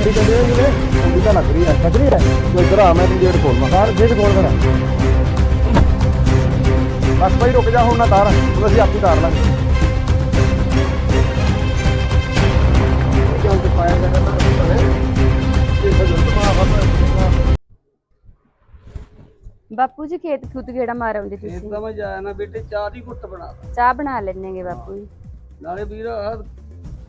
ਕੁੰਡੀ ਕਹਿੰਦੇ ਆ ਜਿਹਨੇ ਕੁੰਡੀ ਤਾਂ ਲੱਗ ਰਹੀ ਹੈ ਲੱਗ ਰਹੀ ਹੈ। ਤੂੰ ਇੱਧਰ ਆ ਮੈਂ ਤੈਨੂੰ ਗੇਟ ਖੋਲਣਾ ਸਾਰ ਗੇਟ ਖੋਲ ਬਸ ਭਾਈ ਰੁਕ ਜਾ ਹੁਣ ਨਾ ਤਾਰ। ਹੁਣ ਅਸੀਂ ਆਪੀ ਤਾਰ ਲਾਂਗੇ। ਕਿਉਂ ਤੇ ਪਾਇਆ ਇਹ ਤੋਂ ਮਾਫ ਬਾਪੂ ਜੀ ਖੇਤ ਖੁੱਤ ਗੇੜਾ ਮਾਰ ਆਉਂਦੇ ਇਹ ਤੁਸੀਂ? ਤਾਂ ਮੈਂ ਜਾਇਆ ਨਾ ਬੇਟੇ ਚਾਹ ਦੀ ਘੁੱਟ ਬਣਾ। ਚਾਹ ਬਣਾ ਲੈਣਗੇ ਬਾਪੂ ਜੀ। ਨਾਲੇ ਵੀਰ ਆਹ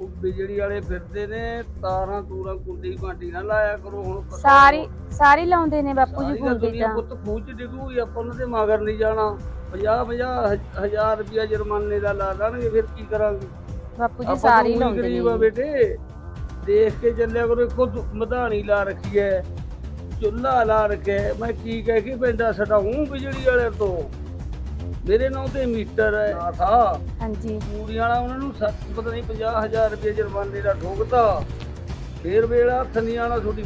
ਬਿਜਲੀ ਵਾਲੇ ਫਿਰਦੇ ਨੇ ਤਾਰਾਂ ਤੂਰਾਂ ਕੁੰਡੀ ਭਾਂਡੀ ਨਾ ਲਾਇਆ ਕਰੋ ਹੁਣ ਪਤਾ ਸਾਰੀ ਸਾਰੀ ਲਾਉਂਦੇ ਨੇ ਬਾਪੂ ਜੀ ਕੁੰਡੀ ਤਾਂ। ਪੁੱਤ ਖੂਹ ਚ ਡਿੱਗੂਗੀ ਆਪਾਂ ਉਹਨਾਂ ਦੇ ਮਗਰ ਨਹੀਂ ਜਾਣਾ। 50 50 ਹਜ਼ਾਰ ਰੁਪਇਆ ਜੁਰਮਾਨੇ ਦਾ ਲਾ ਦੇਣਗੇ ਫਿਰ ਕੀ ਕਰਾਂਗੇ? ਬਾਪੂ ਜੀ ਸਾਰੀ ਹੀ ਲਾਉਂਦੇ ਗਰੀਬ ਆ ਨੇ। ਬੇਟੇ। ਦੇਖ ਕੇ ਚੱਲਿਆ ਕਰੋ ਖੁਦ ਮਧਾਣੀ ਲਾ ਰੱਖੀ ਐ ਚੁੱਲ੍ਹਾ ਲਾ ਰੱਖਿਆ ਹੈ। ਮੈਂ ਕੀ ਕਹਿ ਕੇ ਪੈਂਦਾ ਛਡਾਉਂ ਬਿਜਲੀ ਵਾਲੇ ਤੋਂ। ਮੇਰੇ ਨਾਂ ਤੇ ਮੀਟਰ ਹੈ ਨਾ ਥਾ। ਹਾਂਜੀ। ਪੂੜੀਆਂ ਵਾਲਾ ਉਹਨਾਂ ਨੂੰ ਸੱਤ ਪਤਾ ਨਹੀਂ 50000 ਰੁਪਏ ਜੁਰਮਾਨੇ ਦਾ ਠੋਕਤਾ। ਫੇਰ ਵੇਲਾ ਹੱਥ ਨਹੀਂ ਆਣਾ ਮਰਜ਼ੀ।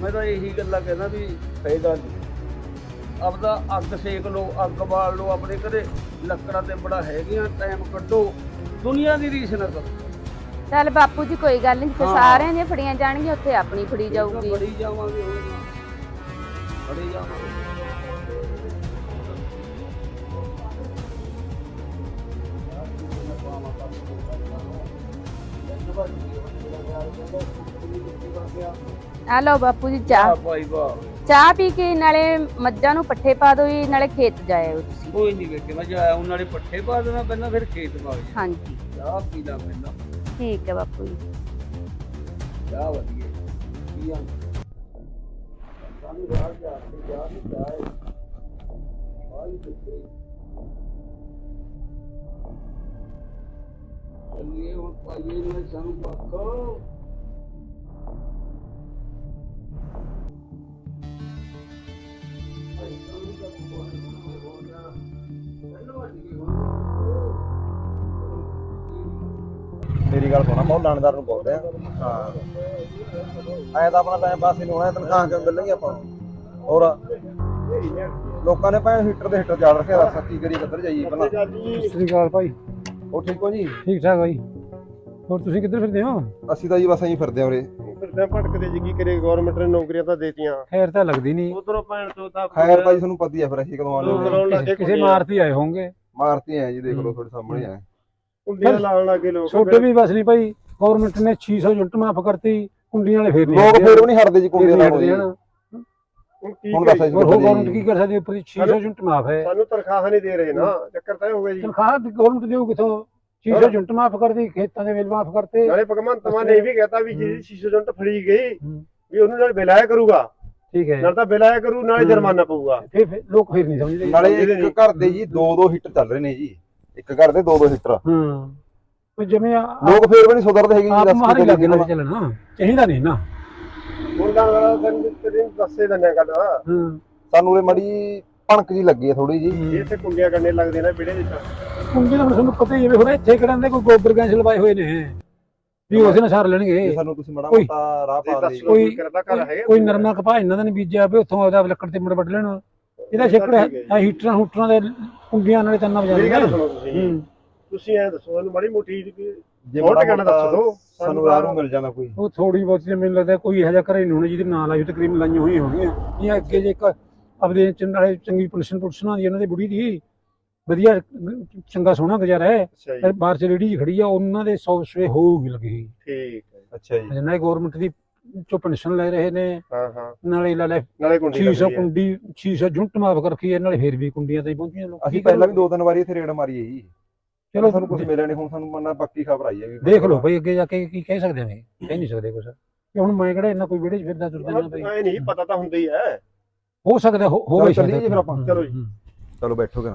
ਮੈਂ ਤਾਂ ਇਹੀ ਗੱਲਾਂ ਕਹਿੰਦਾ ਵੀ ਫਾਇਦਾ ਨਹੀਂ। ਆਪਦਾ ਅੱਗ ਸੇਕ ਲਓ ਅੱਗ ਬਾਲ ਲਓ ਆਪਣੇ ਘਰੇ। ਲੱਕੜਾਂ ਤੇ ਬੜਾ ਹੈਗੀਆਂ ਟਾਈਮ ਕੱਢੋ। ਦੁਨੀਆ ਦੀ ਰੀਸ ਨਾ ਕਰੋ। ਚੱਲ ਬਾਪੂ ਜੀ ਕੋਈ ਗੱਲ ਨਹੀਂ ਜਿੱਥੇ ਹਾਂ। ਸਾਰਿਆਂ ਦੀਆਂ ਫੜੀਆਂ ਜਾਣਗੀਆਂ ਉੱਥੇ ਆਪਣੀ ਫੜੀ ਤਾਂ ਜਾਊਗੀ। ਬੜੀ ਜਾਵਾਂਗੇ ਹੁਣ ਬੜੀ ਜਾਵਾਂਗੇ। ਆ ਲਓ ਬਾਪੂ ਜੀ ਚਾਹ। ਭਾਈ ਵਾਹ। ਚਾਹ ਪੀ ਕੇ ਨਾਲੇ ਮੱਝਾਂ ਨੂੰ ਪੱਠੇ ਪਾ ਦਿਓ ਜੀ ਨਾਲੇ ਖੇਤ ਜਾਇਓ ਤੁਸੀਂ। ਕੋਈ ਨਹੀਂ ਵੇਖੇ ਮੈਂ ਜਾਇਆ ਉਹਨਾਂ ਨੇ ਪੱਠੇ ਪਾ ਦੇਣਾ ਪਹਿਲਾਂ ਫਿਰ ਖੇਤ ਪਾ ਗਿਆ ਹਾਂਜੀ। ਚਾਹ ਪੀ ਲਾ ਪਹਿਲਾਂ। ਠੀਕ ਹੈ ਬਾਪੂ ਜੀ। ਚਾਹ ਵਧੀਆ। ਕੀ ਆਂ? ਸਾਨੂੰ ਰਾਤ ਜਾ ਕੇ ਚਾਹ ਨਹੀਂ ਚਾਹ ਆਈ ਤੇ ਚੱਲੀਏ ਹੁਣ ਪਾਈਏ ਨੇ ਸਾਨੂੰ ਪੱਕੋ ਮੇਰੀ ਗੱਲ ਸੁਣਾ ਮੈਂ ਲਾਣੇਦਾਰ ਨੂੰ ਬੋਲਦੇ ਆ ਹਾਂ। ਐ ਤਾਂ ਆਪਣਾ ਟਾਈਮ ਪਾਸ ਹੀ ਨਹੀਂ ਹੋਣਾ ਤਨਖਾਹ ਕਿਉਂ ਮਿਲਣਗੀ ਆਪਾਂ ਨੂੰ? ਹੋਰ? ਲੋਕਾਂ ਨੇ ਭਾਵੇਂ ਹੀਟਰ ਦੇ ਹੀਟਰ ਚਾੜ ਰੱਖਿਆ ਦੱਸ ਕੀ ਕਰੀ ਕਿੱਧਰ ਜਾਈਏ ਪਹਿਲਾਂ ਸਤਿ ਸ੍ਰੀ ਅਕਾਲ ਭਾਈ। ਉਹ ਠੀਕ ਹੋ ਜੀ? ਠੀਕ ਠਾਕ ਭਾਈ ਹੋਰ ਤੁਸੀਂ ਕਿੱਧਰ ਫਿਰਦੇ ਹੋ? ਅਸੀਂ ਤਾਂ ਜੀ ਬਸ ਐਂ ਫਿਰਦੇ ਆ ਉਰੇ। ਫਿਰਦੇ ਭਟਕਦੇ ਜੀ ਕੀ ਕਰੇ? ਗਵਰਨਮੈਂਟ ਨੇ ਨੌਕਰੀਆਂ ਤਾਂ ਦੇਤੀਆਂ। ਖੈਰ ਤਾਂ ਲੱਗਦੀ ਨਹੀਂ। ਉਧਰੋਂ ਭੈਣ ਤੋਂ ਤਾਂ ਖੈਰ ਤਾਂ ਜੀ ਤੁਹਾਨੂੰ ਪਤਾ ਹੀ ਆ ਫਿਰ ਅਸੀਂ ਕਦੋਂ ਆਉਂਦੇ ਕਿਸੇ-। ਮਾਰਤੀ ਆਏ ਹੋਣਗੇ। ਮਾਰਤੀ ਐ ਜੀ ਦੇਖ ਲਓ ਤੁਹਾਡੇ ਸਾਹਮਣੇ ਆ ਕੁੰਡੀਆਂ ਲਾਉਣ ਲੱਗੇ ਲੋਕ ਛੋਟੇ ਵੀ ਬਸ ਨਹੀਂ ਭਾਈ ਗਵਰਨਮੈਂਟ ਨੇ 600 ਯੂਨਿਟ ਮਾਫ ਕਰਤੀ ਕੁੰਡੀਆਂ ਵਾਲੇ ਫੇਰ ਨਹੀਂ ਲੋਕ। ਫਿਰ ਵੀ ਨਹੀਂ ਹਟਦੇ ਜੀ ਕੁੰਡੀਆਂ ਨਾਲ। ਹੁਣ ਦੱਸ? ਜੀ ਹੋਰ ਗਵਰਨਮੈਂਟ ਕੀ ਕਰ ਸਕਦੀ ਉੱਪਰ ਦੀ 600 ਯੂਨਿਟ ਮਾਫ ਹੈ। ਸਾਨੂੰ ਤਨਖਾਹ ਨਹੀਂ ਦੇ ਰਹੇ ਨਾ। ਚੱਕਰ ਤਾਂ ਇਹ ਹੋ ਗਿਆ ਜੀ। ਤਨਖਾਹ ਗਵਰਨਮੈਂਟ ਦੇਊ ਕਿਥੋਂ? 600 ਯੂਨਿਟ ਮਾਫ ਕਰਦੀ ਖੇਤਾਂ ਦੇ ਬਿੱਲ ਮਾਫ ਕਰਤੇ। ਨਾਲੇ ਭਗਵੰਤ ਮਾਨ ਨੇ ਇਹ ਵੀ ਕਹਿਤਾ ਵੀ ਜਿਹੜੀ ਸ਼ੀਸ਼ੋ ਜੰਟ ਫੜੀ ਗਈ। ਵੀ ਉਹਨੂੰ ਨਾਲ ਬਿਲਾਇਆ ਕਰੂਗਾ। ਠੀਕ ਹੈ। ਨਾਲ ਤਾਂ ਬਿਲਾਇਆ ਕਰੂ ਨਾਲੇ। ਜੁਰਮਾਨਾ ਪਊਗਾ। ਫੇਰ ਫੇਰ ਲੋਕ ਫੇਰ ਨਹੀਂ ਸਮਝਦੇ। ਨਾਲੇ ਇੱਕ ਘਰ ਦੇ ਜੀ ਦੋ ਦੋ ਹੀਟਰ ਚੱਲ ਰਹੇ ਨੇ ਜੀ। ਇੱਕ ਘਰ ਦੇ ਦੋ ਦੋ ਹੀਟਰ ਹਾਂ। ਕੋਈ ਜਿਵੇਂ ਆ- ਲੋਕ ਫਿਰ ਵੀ ਨਹੀਂ ਸੁਧਰਦੇ ਹੈਗੇ ਜੀ ਆਪ ਦੱਸ ਮਾਰੇ ਕੀ ਲੱਗੇ ਨਾ ਕਰੀਏ ਚੱਲਣਾ ਚਾਹੀਦਾ ਨਹੀਂ ਨਾ। ਹੁਣ ਦਾ ਤੈਨੂੰ ਦੱਸੇ ਦੰਨਿਆ ਗੱਲ। ਹਾਂ। ਸਾਨੂੰ ਉਰੇ ਮੜੀ ਭਣਕ ਜੀ ਲੱਗੀ ਹੈ ਥੋੜੀ ਜੀ ਇਹ ਇੱਥੇ ਕੁੰਡੀਆਂ ਕਰਨੇ ਲੱਗਦੇ ਨੇ ਵਿੜੇ ਵਿੱਚ। ਕੁੰਡੀ ਦਾ ਤੁਹਾਨੂੰ ਪਤਾ ਹੀ ਹੈ ਵੀ ਹੁਣ ਇੱਥੇ ਕਿਹੜਾ ਦੇ ਕੋਈ ਗੋਬਰ ਗੈਸ ਲਵਾਏ ਹੋਏ ਨੇ ਵੀ ਉਸੇ ਨਾਲ ਸਾਰ ਜੇ ਲੈਣਗੇ ਸਾਨੂੰ ਤੁਸੀਂ ਮੜਾ ਕੋਈ- ਮੋਟਾ ਰਾਹ ਪਾ ਦੇ ਲੋ ਕੋਈ- ਕਰਦਾ ਘਰ ਹੈਗਾ ਕੋਈ ਨਰਮਾ ਕਪਾਹ ਇਹਨਾਂ ਦਾ ਨਹੀਂ ਬੀਜਿਆ ਵੀ ਉੱਥੋਂ ਆਪਦਾ ਲੱਕੜ ਤੇ ਮੁੜ ਵੱਢ ਲੈਣ। ਇਹਦਾ ਛੇਕੜ ਜੀ। ਆ ਹੀਟਰਾਂ ਹੂਟਰਾਂ ਦੇ ਕੁੰਡੀਆਂ ਨਾਲੇ ਤੰਨਾ ਮੇਰੀ ਗੱਲ ਵਜਾਉਂਦੇ ਸੁਣੋ ਤੁਸੀਂ। ਜੀ। ਹੂੰ। ਤੁਸੀਂ ਐ ਦੱਸੋ ਮੈਨੂੰ ਮਾੜੀ ਮੋਟੀ ਜਿਹੀ ਜੇ ਹੋਰ ਮਾੜਾ ਟਿਕਾਣਾ ਦੱਸ ਮੋਟਾ ਦਿਓ ਸਾਨੂੰ ਰਾਹ ਨੂੰ ਮਿਲ ਜਾਂਦਾ ਕੋਈ। ਉਹ ਥੋੜੀ ਬਹੁਤੀ ਤਾਂ ਮੈਨੂੰ ਲੱਗਦਾ ਕੋਈ ਇਹੋ ਜਿਹਾ ਘਰੇ ਨਹੀਂ ਹੋਣਾ ਜਿਹਦੇ ਨਾਲ ਆਈ ਤਕਰੀਬਨ ਲਾਈਆਂ ਹੋਈਆਂ ਹੋਣਗੀਆਂ। ਇਹ ਅੱਗੇ ਜੇ ਇੱਕ ਆਪਦੇ ਚ ਨਾਲੇ ਚੰਗੀ ਪੁਲਿਸ਼ਨ ਪੁਲਿਸ਼ਨ ਆਉਂਦੀ ਇਹਨਾਂ ਦੀ ਬੁੜੀ ਦੀ। ਵਧੀਆ ਚੰਗਾ ਸੋਹਣਾ ਗੁਜ਼ਾਰਾ ਹੈ। ਅੱਛਾ ਜੀ। ਤੇ ਬਾਹਰ ਚ ਰੇੜੀ ਜਿਹੀ ਖੜੀ ਆ ਉਹਨਾਂ ਦੇ 100 ਸਵੇ ਹੋਊਗੀ ਲੱਗੀ ਹੋਈ। ਠੀਕ ਹੈ ਅੱਛਾ ਜੀ। ਜਿੰਨਾ ਗਵਰਨਮੈਂਟ ਦੀ ਚੋਂ ਪੈਨਸ਼ਨ ਲੈ ਰਹੇ ਨੇ ਹਾਂ ਹਾਂ। ਨਾਲੇ ਲਾ ਲੈ ਨਾਲੇ ਕੁੰਡੀ 600 ਲੱਗਦੀ ਹੈ। ਕੁੰਡੀ 600 ਜੁੰਟ ਮਾਫ ਕਰਖੀ ਹੈ ਨਾਲੇ ਫੇਰ ਵੀ ਕੁੰਡੀਆਂ ਤੇ ਹੀ ਪਹੁੰਚੀਆਂ ਲੋਕ। ਅਸੀਂ ਪਹਿਲਾਂ ਵੀ ਦੋ ਤਿੰਨ ਵਾਰੀ ਇੱਥੇ ਰੇਡ ਮਾਰੀ ਹੈ ਜੀ। ਚਲੋ ਸਾਨੂੰ ਕੁਝ ਮਿਲਿਆ ਨਹੀਂ ਹੁਣ ਸਾਨੂੰ ਮੰਨਾ ਪੱਕੀ ਖਬਰ ਆਈ ਹੈ ਵੀ ਦੇਖ ਲਓ ਭਾਈ ਅੱਗੇ ਜਾ ਕੇ ਕੀ ਕਹਿ ਸਕਦੇ ਨੇ ਕਹਿ ਨਹੀਂ ਸਕਦੇ ਕੁਝ ਕਿ ਹੁਣ ਮੈਂ ਕਿਹੜਾ ਇੰਨਾ ਕੋਈ ਵਿਹੜੇ 'ਚ ਫਿਰਦਾ ਤੁਰਦਾ ਨਾ ਭਾਈ ਐ ਨਹੀਂ ਪਤਾ ਤਾਂ ਹੁੰਦਾ ਹੀ ਹੈ। ਹੋ ਸਕਦਾ ਹੋ ਹੋ ਸਕਦਾ ਫਿਰ ਆਪਾਂ। ਚਲੋ ਜੀ। ਚਲੋ ਬੈਠੋਗੇ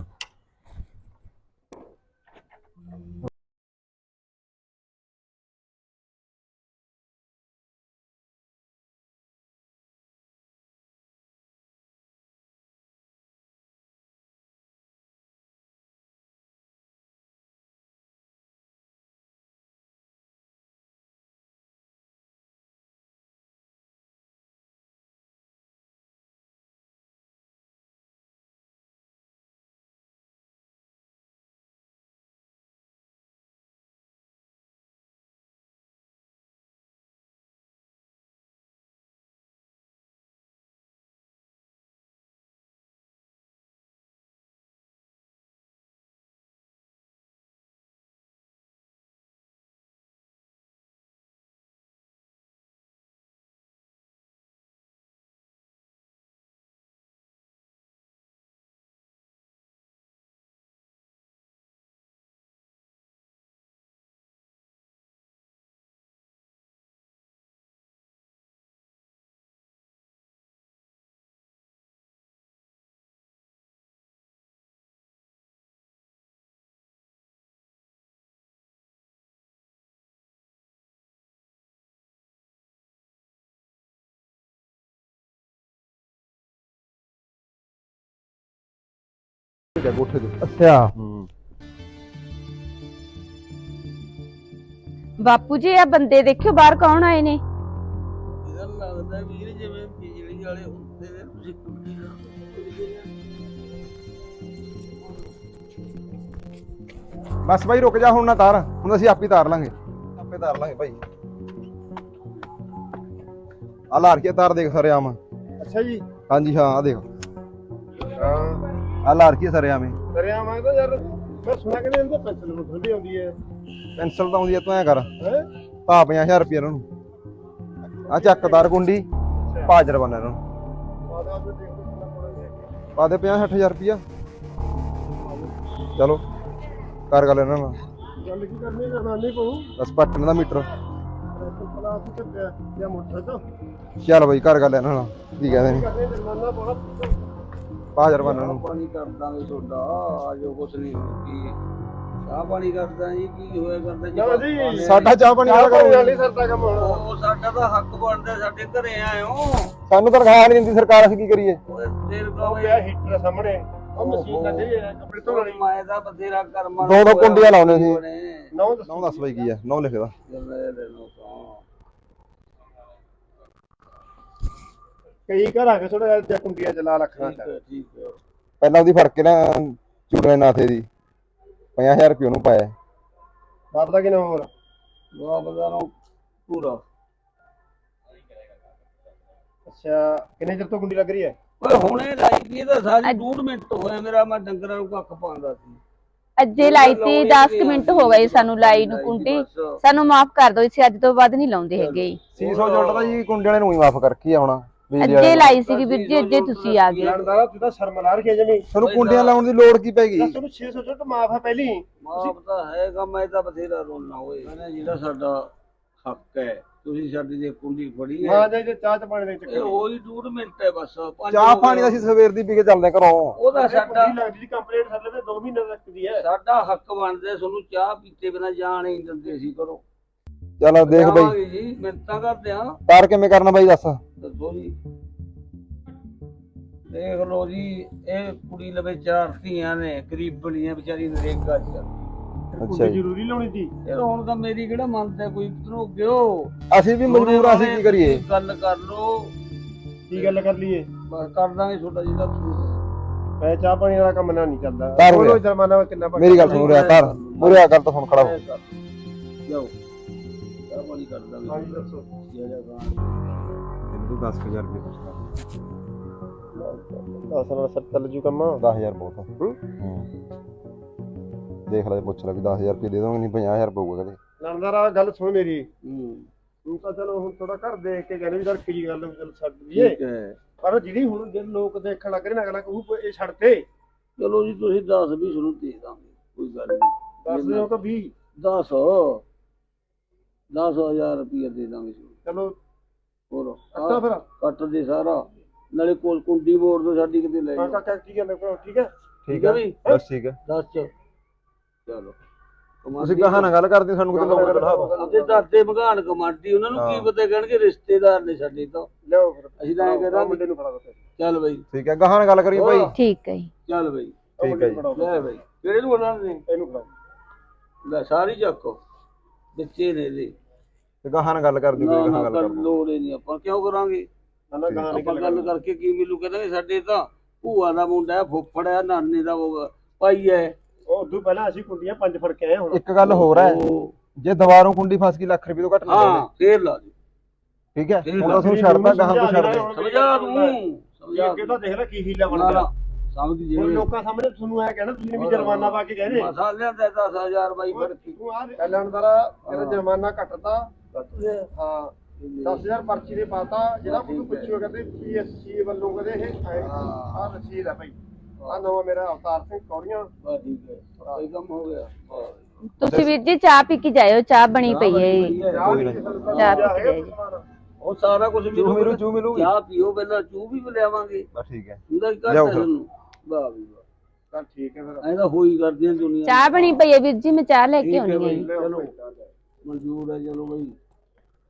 ਹੈ ਕੋਠੇ ਤੇ ਅੱਛਾ। ਹੂੰ। ਬਾਪੂ ਜੀ ਆ ਬੰਦੇ ਦੇਖਿਓ ਬਾਹਰ ਕੌਣ ਆਏ ਨੇ। ਇਹਦਾ ਲੱਗਦਾ ਵੀਰ ਜਿਵੇਂ ਬਿਜਲੀ ਵਾਲੇ ਹੁੰਦੇ ਨੇ ਤੁਸੀਂ ਕੁੰਡੀ ਦਾ ਬਸ ਬਾਈ ਰੁਕ ਜਾ ਹੁਣ ਨਾ ਤਾਰ। ਹੁਣ ਅਸੀਂ ਆਪੇ ਤਾਰ ਲਾਂਗੇ। ਆਪੇ ਤਾਰ ਲਾਂਗੇ ਭਾਈ ਆ ਲਾਰ ਕੇ ਤਾਰ ਦੇਖ ਸਾਰੇ ਆਮ। ਅੱਛਾ ਜੀ। ਹਾਂਜੀ ਹਾਂ ਆ ਦੇਖ। ਹਾਂ। ਆ ਲਾਰ ਕੀ ਸਾਰੇ ਆਵੇਂ ਦਰਿਆ ਮੈਂ ਤਾਂ ਯਾਰ ਮੈਂ ਸੁਣਿਆ ਕਿ ਇਹਦੇ ਪੈਨਸਲ ਨੂੰ ਠੰਡੀ ਆਉਂਦੀ ਹੈ। ਪੈਨਸਲ ਤਾਂ ਆਉਂਦੀ ਆ ਤੂੰ ਐ ਕਰ। ਹੈ? ਪਾ 50000 ਰੁਪਏ ਇਹਨਾਂ ਨੂੰ। ਆ ਚੱਕ ਤਾਰ ਕੁੰਡੀ ਭਾਜਰ ਬਣਾ ਇਹਨਾਂ ਨੂੰ। ਤੇ ਪਾ ਦੇ 50 60000 ਰੁਪਿਆ ਚਲੋ ਕਰ ਗੱਲ ਇਹਨਾਂ ਨਾਲ। ਗੱਲ ਕੀ ਕਰਨੀ ਹੈ ਕਰਨਾ ਨਹੀਂ ਪਊ ਬਸ ਪੱਟਣ ਦਾ ਮੀਟਰ। ਤੇ ਤੋਂ ਚੱਲ ਬਈ ਕਰ ਗੱਲ ਇਹਨਾਂ ਨਾਲ। ਕੀ ਕਹਿੰਦੇ ਨੇ? ਬਣਾ ਇਹਨਾਂ ਨੂੰ। ਪਾਣੀ ਕਰ ਦਾਂਗੇ ਤੁਹਾਡਾ ਆ ਜੋ ਕੁਛ ਨਹੀਂ ਕੀ ਚਾਹ ਪਾਣੀ ਕਰਦਾ ਜੀ ਕੀ ਹੋਇਆ ਕਰਦਾ ਨਾ ਜੀ, ਸਾਡਾ ਚਾਹ ਪਾਣੀ ਵਾਲਾ ਕਰੋ ਨਹੀਂ। ਸਰਦਾ ਕੰਮ ਹੋਣਾ। ਉਹ ਸਾਡਾ ਤਾਂ ਹੱਕ ਬਣਦਾ ਸਾਡੇ ਘਰੇ ਆਏ ਹੋ। ਸਾਨੂੰ ਤਨਖਾਹ ਨਹੀਂ ਦਿੰਦੀ ਸਰਕਾਰ ਅਸੀਂ ਕੀ ਕਰੀਏ? ਓਏ ਤੇਰੇ ਉਹ ਪਿਆ ਹੀਟਰ ਸਾਹਮਣੇ। ਉਹ ਮਸ਼ੀਨ ਰਹੀ ਹੈ ਕੱਪੜੇ ਧੋਣ ਵਾਲੀ। ਮੈਂ ਤਾਂ ਬਥੇਰਾ ਕਰਮਾਂ ਦੋ ਦੋ ਕੁੰਡੀਆਂ ਲਾਉਣੇ ਸੀ। ਨੇ ਨੌ ਦੱਸੋ। ਨੌ ਦੱਸ ਬਈ ਕੀ ਆ ਨੌ ਲਿਖਦਾ ਗੱਲੇ ਦੇ ਲੋਕਾਂ ਕਈ ਘਰ ਕੇ ਥੋੜਾ ਜਿਹਾ ਕੁੰਡੀਆਂ ਚਲਾ ਰੱਖਣਾ ਠੀਕ ਹੈ ਠੀਕ ਹੈ। ਪਹਿਲਾਂ ਉਹਦੀ ਫੜ ਕੇ ਨਾ ਚੂੜੇ ਨਾਥੇ ਦੀ 50000 ਰੁਪਏ ਉਹਨੂੰ ਪਾਇਆ। ਬਾਪ ਦਾ ਕਿਨਾਂ ਹੋਰ? ਵਾਹ ਨੂੰ ਪੂਰਾ। ਅੱਛਾ ਕਿੰਨੇ ਚਿਰ ਤੋਂ ਕੁੰਡੀ ਲੱਗ ਰਹੀ ਹੈ? ਓਏ ਹੁਣੇ ਲਾਈ ਦੀ ਤਾਂ ਸਾਰੀ 2 ਮਿੰਟ ਹੋਇਆ ਮੇਰਾ ਮੈਂ ਡੰਗਰਾਂ ਨੂੰ ਕੱਖ ਪਾਉਂਦਾ ਸੀ। ਅੱਜੇ ਲਾਈ ਤੀ 10 ਮਿੰਟ ਹੋ ਗਏ ਸਾਨੂੰ ਲਾਈ ਨੂੰ ਕੁੰਡੀ। ਸਾਨੂੰ ਮਾਫ ਕਰ ਦਿਓ ਅਸੀਂ ਅੱਜ ਤੋਂ ਬਾਅਦ ਨਹੀਂ ਲਾਉਂਦੇ ਹੈਗੇ। ਜੀ। ਸੀਸੋ ਜੁੱਟ ਦਾ ਜੀ ਕੁੰਡੇ ਵਾਲੇ ਨੂੰ ਹੀ ਮਾਫ ਕਰਕੇ ਆਉਣਾ। ਅੱਜੇ ਲਾਈ ਸੀਗੀ ਵੀਰ ਜੀ ਅੱਜੇ ਤੁਸੀਂ ਆ ਗਏ। ਜਾਣਦਾਰਾ ਤੂੰ ਤਾਂ ਸ਼ਰਮ ਲਾ ਹੈ ਜਮੀ। ਤੁਹਾਨੂੰ ਕੁੰਡੀਆਂ ਲਾਉਣ ਦੀ ਲੋੜ ਕੀ ਪੈ ਗਈ? ਦੱਸ ਤੈਨੂੰ 600 ਚੋਂ ਤਾਂ ਮਾਫ ਹੈ ਪਹਿਲੀ। ਮਾਪ ਤਾਂ ਹੈਗਾ ਮੈਂ ਤਾਂ ਬਥੇਰਾ ਰੋਣਾ ਓਏ। ਕਹਿੰਦਾ ਜਿਹੜਾ ਸਾਡਾ ਹੱਕ ਹੈ ਤੁਸੀਂ ਸਾਡੀ ਜੇ ਕੁੰਡੀ ਫੜੀ ਹੈ। ਹਾਂ ਜੇ ਚਾਹ ਪਾਣੀ ਦੇ ਚੱਕਰ ਹੋਈ 2 ਮਿੰਟ ਹੈ ਬਸ। ਚਾਹ ਪਾਣੀ ਦਾ। ਅਸੀਂ ਸਵੇਰ ਦੀ ਪੀ ਕੇ ਚੱਲਦੇ ਘਰੋਂ। ਉਹਦਾ ਸਾਡਾ ਲੱਗਦੀ ਦੀ ਕੰਪਲੇਂਟ ਸਾਡੇ ਤੇ 2 ਮਹੀਨੇ ਰੱਖਦੀ ਹੈ। ਸਾਡਾ ਹੱਕ ਬਣਦਾ ਤੁਹਾਨੂੰ ਚਾਹ ਪੀਤੇ ਬਿਨਾ ਜਾਣ ਹੀ ਨਹੀਂ ਦਿੰਦੇ ਸੀ ਕਰੋ ਚਲ ਦੇਖ ਬਈ। ਜੀ ਮਿੰਤਾਂ ਕਰਦੇ ਆ ਤਾਰ ਕਿਵੇਂ ਕਰਨਾ ਬਾਈ ਦੱਸ। ਦੱਸੋ ਜੀ। ਦੇਖ ਲਓ ਜੀ ਇਹ ਕੁੜੀ ਲਵੇ ਚਾਰ ਧੀਆਂ ਨੇ ਗਰੀਬਣੀਆਂ ਵਿਚਾਰੀ ਨਰੇਗਾ ਚ ਅੱਛਾ ਜੀ। ਜ਼ਰੂਰੀ ਲਾਉਣੀ ਸੀ। ਇਹ ਹੁਣ ਤਾਂ ਮੇਰੀ ਕਿਹੜਾ ਮੰਨਦਾ ਕੋਈ ਤਰੋ ਗਿਓ ਅਸੀਂ ਵੀ ਮਜਬੂਰ ਆ ਅਸੀਂ ਕੀ ਕਰੀਏ? ਗੱਲ ਕਰ ਲਓ। ਕੀ ਗੱਲ ਕਰ ਲਈਏ? ਬਸ ਕਰ ਦਾਂਗੇ ਤੁਹਾਡਾ ਜਿਹੜਾ ਤੁਸੀਂ ਐ ਚਾਹ ਪਾਣੀ ਵਾਲਾ ਕੰਮ ਨਾ ਨਹੀਂ ਚੱਲਦਾ। ਉਹ। ਜੁਰਮਾਨਾ ਕਿੰਨਾ ਭਰਨਾ? ਮੇਰੀ ਗੱਲ ਸੁਣ ਰਿਹਾ ਕਰ। ਮੁਰਿਆ ਗੱਲ ਤਾਂ ਸੁਣ ਖੜਾ ਹੋ। ਜਾਓ। ਚਾਹ ਪਾਣੀ ਕਰ ਦਾਂਗੇ ਹਾਂਜੀ ਦੱਸੋ। ਜਿਹੜਾ ਗਾਂ ਤੂੰ 10000 ਰੁਪਏ ਖਰਚਾ ਦੱਸ ਨਾਲ ਸਰ ਚੱਲ ਜੂ ਕੰਮ। 10000 ਬਹੁਤ ਆ। ਹੂੰ। ਦੇਖ ਲੈ ਪੁੱਛ ਲੈ ਵੀ 10000 ਰੁਪਏ ਦੇ ਦੋਗੇ ਨਹੀਂ 50000 ਪਊਗਾ ਕਦੇ। ਲਣਦਾਰਾ ਗੱਲ ਸੁਣ ਮੇਰੀ। ਹੂੰ। ਤੂੰ ਤਾਂ ਚਲੋ ਹੁਣ ਥੋੜਾ ਘਰ ਦੇਖ ਕੇ ਕਹਿੰਦੇ ਵੀ ਸਰ ਕੀ ਗੱਲ ਹੈ, ਚੱਲ ਛੱਡ ਦਈਏ। ਪਰ ਜਿਹੜੀ ਹੁਣ ਜੇ ਲੋਕ ਦੇਖਣ ਲੱਗ ਰਹੇ ਨਾ ਅਗਲਾ ਕਹੂ ਇਹ ਛੱਡ ਤੇ। ਚਲੋ ਜੀ ਤੁਸੀਂ 10 ਵੀ ਸ਼ੁਰੂ ਦੇ ਦਾਂਗੇ ਕੋਈ ਗੱਲ ਨਹੀਂ। ਦੱਸ ਦਿਓ ਕਿ 20 10 10000 ਰੁਪਏ ਦੇ ਦਾਂਗੇ ਜੀ। ਚਲੋ। ਹੋਰ ਅੱਛਾ ਫਿਰ। ਕੱਟ ਦੇ ਸਾਰਾ। ਨਾਲੇ ਕੋਲ ਕੁੰਡੀ ਮੋੜ ਦੋ ਸਾਡੀ ਕਿਤੇ ਲੈ ਜਾਓ ਕਾਕਾ ਕੀ ਗੱਲ ਹੈ ਠੀਕ ਹੈ? ਠੀਕ ਹੈ ਵੀ? ਬਸ ਠੀਕ ਹੈ। 10 ਚ ਚਲੋ। ਤੁਸੀਂ ਕਹਾਂ ਨਾ ਗੱਲ ਕਰਦੇ ਸਾਨੂੰ ਕਿਤੇ ਲੋਕ ਚੜਾਓ ਉਹਦੇ ਦਾਦੇ ਮਗਾਨ ਕਮਾਂਡੀ ਉਹਨਾਂ ਨੂੰ ਕੀ ਹਾਂ। ਪਤਾ ਕਹਿਣਗੇ ਰਿਸ਼ਤੇਦਾਰ ਨੇ ਸਾਡੇ ਤੋਂ। ਲਿਓ ਫਿਰ। ਅਸੀਂ ਤਾਂ ਐਂ ਕਰਾਂਗੇ। ਮੁੰਡੇ ਨੂੰ ਫੜਾ ਦੋ ਚੱਲ ਬਈ। ਠੀਕ ਹੈ ਗਾਹਾਂ ਨਾਲ ਗੱਲ ਕਰੀਏ ਭਾਈ। ਠੀਕ ਹੈ ਜੀ। ਚੱਲ ਬਈ। ਠੀਕ ਹੈ ਜੀ। ਲੈ ਬਈ। ਕਿਹੜੇ ਨੂੰ ਉਹਨਾਂ ਨੇ ਇਹਨੂੰ ਫੜਾਓ। ਲੈ ਸਾਰੀ ਚੱਕੋ। ਬੱਚੇ ਨੇ ਦੇ। ਤੇ ਗਾਹਾਂ ਨਾਲ ਗੱਲ ਕਰ ਦਿਓ ਨਾ ਗਾਹਾਂ ਨਾ ਗੱਲ ਕਰ ਕਰ ਦਿਓ। ਲੋੜ ਹੀ ਨਹੀਂ ਆਪਾਂ ਕਿਉਂ ਕਰਾਂਗੇ? ਨਾ ਨਾ ਆਪਾਂ ਗੱਲ ਕਰਕੇ ਕੀ ਮਿਲੂ ਕਹਿੰਦੇ ਸਾਡੇ ਤਾਂ ਭੂਆ ਦਾ ਮੁੰਡਾ ਹੈ ਫੁੱਫੜ ਹੈ ਨਾਨੇ ਦਾ ਉਹ ਭਾਈ ਹੈ। ਉਹ ਉਦੋਂ ਪਹਿਲਾਂ ਅਸੀਂ ਕੁੰਡੀਆਂ ਪੰਜ ਫੜ ਕੇ ਆਏ ਹੁਣ। ਇੱਕ ਗੱਲ ਹੋਰ ਹੈ ਉਹ- ਜੇ ਦੁਬਾਰੋਂ ਕੁੰਡੀ ਫਸ ਗਈ ਲੱਖ ਰੁਪਏ ਤੋਂ ਘੱਟ ਨਹੀਂ ਹਾਂ ਫੇਰ ਲਾ ਦੇ ਠੀਕ ਹੈ ਹੁਣ। ਤਾਂ ਤੁਹਾਨੂੰ ਛੱਡਦਾ ਗਾਹਾਂ ਤੋਂ ਛੱਡ ਦੇ ਸਮਝਾ ਤੂੰ ਇਹ ਸਮਝਾ ਅੱਗੇ ਤਾਂ ਦੇਖ ਲੈ ਕੀ ਹੀਲਾ ਨਾ। ਬਣਦਾ। ਸਮਝ ਹੁਣ ਜੇ ਲੋਕਾਂ ਸਾਹਮਣੇ ਤੁਹਾਨੂੰ ਐ ਕਹਿਣਾ ਤੁਸੀਂ ਵੀ ਜੁਰਮਾਨਾ ਪਾ ਕੇ ਕਹਿੰਦੇ ਮਸਾਲਿਆਂ ਦਾ 10000 ਬਾਈ ਫਿਰ। ਕੀ ਆ ਐਲਣਦਾਰਾ ਤੇਰਾ ਜੁਰਮਾਨਾ ਘਟਦਾ ਹਾਂ 10000 ਪਰਚੀ ਦੇ ਪਾਤਾ ਜਿਹੜਾ ਕੋਈ ਪੁੱਛਿਓ ਕਹਿੰਦੇ ਪੀਐਸਸੀ ਵੱਲੋਂ ਕਹਿੰਦੇ ਇਹ ਆ ਰਸੀਦ ਆ ਭਾਈ। ਆ ਨਵਾਂ ਮੇਰਾ ਅਵਤਾਰ ਸਿੰਘ ਕੌਰੀਆਂ। ਬਸ ਠੀਕ ਹੈ। ਕੋਈ ਕੰਮ ਹੋ ਗਿਆ। ਤੁਸੀਂ ਵੀਰ ਜੀ ਚਾਹ ਪੀ ਕੇ ਜਾਇਓ ਚਾਹ ਬਣੀ ਪਈ ਹੈ। ਚਾਹ ਪੀ ਕੇ ਸਮਾਨ? ਉਹ ਸਾਰਾ ਕੁਝ ਮਿਲੂ ਚੂ ਮਿਲੂਗੀ। ਚਾਹ ਪੀਓ ਪਹਿਲਾਂ ਚੂ ਵੀ ਲਿਆਵਾਂਗੇ ਬਸ ਠੀਕ ਹੈ। ਉਹਦਾ ਕੀ ਲਿਆਓ ਕਰਦਾ ਫਿਰ। ਵਾਹ ਵੀ ਵਾਹ ਚੱਲ ਠੀਕ ਹੈ ਫਿਰ। ਐਂ ਤਾਂ ਹੋਈ ਕਰਦੀਆਂ ਦੁਨੀਆ ਚਾਹ ਬਣੀ ਪਈ ਹੈ ਵੀਰ ਜੀ ਮੈਂ ਚਾਹ ਲੈ ਕੇ ਠੀਕ ਹੈ ਆਉਣੀ ਹੈ ਬਈ ਜੀ। ਚਲੋ। ਮਨਜ਼ੂਰ ਹੈ ਚਲੋ ਬਈ।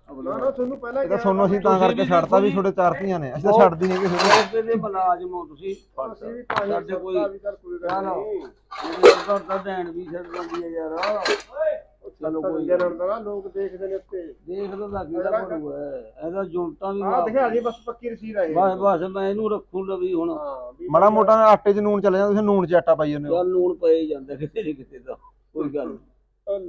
ਨਾ ਨਾ ਤੁਹਾਨੂੰ ਪਹਿਲਾਂ ਇਹ ਤਾਂ ਸੋਨੂੰ ਅਸੀਂ ਤਾਂ ਕਰਕੇ ਛੱਡਤਾ ਵੀ ਛੋਟੇ ਚਾਰ ਧੀਆਂ ਨੇ। ਅਸੀਂ ਤਾਂ ਛੱਡਦੀ ਨਹੀਂ ਕਿਸੇ ਨੂੰ। ਮੌਕੇ ਦੇ ਮੁਲਾਜ਼ਮ ਹੋ ਤੁਸੀਂ? ਅਸੀਂ ਵੀ ਤਾਂ। ਹੀ ਸਾਡੇ ਕੋਈ ਕੋਈ ਗੱਲ ਨਾ, ਨਾ। ਨਹੀਂ। ਘਰ ਦਾ ਦੇਣ ਵੀ ਛੱਡ ਜਾਂਦੀ ਹੈ ਯਾਰ। ਚਲੋ ਕੋਈ ਜਨਮ ਦਾ ਨਾ ਲੋਕ ਦੇਖਦੇ ਨੇ ਉੱਤੇ ਦੇਖ ਲਓ ਦਾ ਕਿਹਦਾ ਬਣੂਗਾ ਇਹਦਾ ਜੁੰਟਾਂ ਵੀ ਆਹ ਦਿਖਾ ਜੀ ਬਸ ਪੱਕੀ ਰਸੀਦ ਆਈ ਬਸ ਬਸ ਮੈਂ ਇਹਨੂੰ ਰੱਖੂ ਲਵੀ ਹੁਣ। ਹਾਂ ਵੀ ਮਾੜਾ ਮੋਟਾ ਆਟੇ 'ਚ ਨੂਨ ਚਲੇ ਜਾਂਦਾ ਤੁਸੀਂ ਨੂਨ 'ਚ ਆਟਾ ਪਾਈ ਜਾਂਦੇ ਹੋ। ਚੱਲ ਪਏ ਜਾਂਦਾ ਕਿਤੇ ਨਹੀਂ ਕਿਤੇ ਦਾ ਕੋਈ ਗੱਲ ਨੀ। ਉਹ